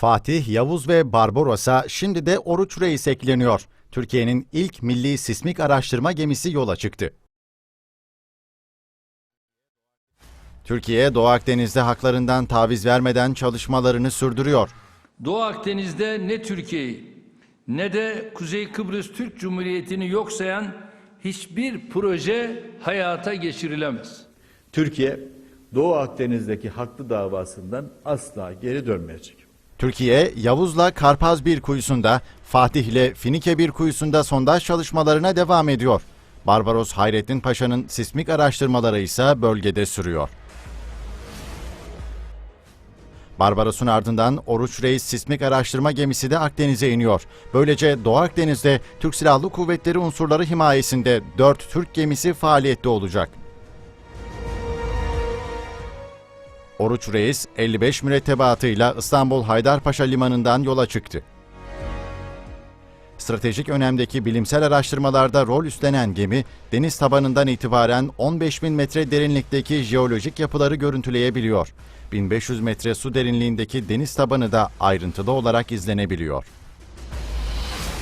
Fatih, Yavuz ve Barbaros'a şimdi de Oruç Reis ekleniyor. Türkiye'nin ilk milli sismik araştırma gemisi yola çıktı. Türkiye, Doğu Akdeniz'de haklarından taviz vermeden çalışmalarını sürdürüyor. Doğu Akdeniz'de ne Türkiye'yi ne de Kuzey Kıbrıs Türk Cumhuriyeti'ni yok sayan hiçbir proje hayata geçirilemez. Türkiye, Doğu Akdeniz'deki haklı davasından asla geri dönmeyecek. Türkiye, Yavuz'la Karpaz bir kuyusunda, Fatih ile Finike bir kuyusunda sondaj çalışmalarına devam ediyor. Barbaros Hayrettin Paşa'nın sismik araştırmaları ise bölgede sürüyor. Barbaros'un ardından Oruç Reis sismik araştırma gemisi de Akdeniz'e iniyor. Böylece Doğu Akdeniz'de Türk Silahlı Kuvvetleri unsurları himayesinde 4 Türk gemisi faaliyette olacak. Oruç Reis 55 mürettebatıyla İstanbul Haydarpaşa Limanı'ndan yola çıktı. Stratejik önemdeki bilimsel araştırmalarda rol üstlenen gemi, deniz tabanından itibaren 15 bin metre derinlikteki jeolojik yapıları görüntüleyebiliyor. 1500 metre su derinliğindeki deniz tabanı da ayrıntılı olarak izlenebiliyor.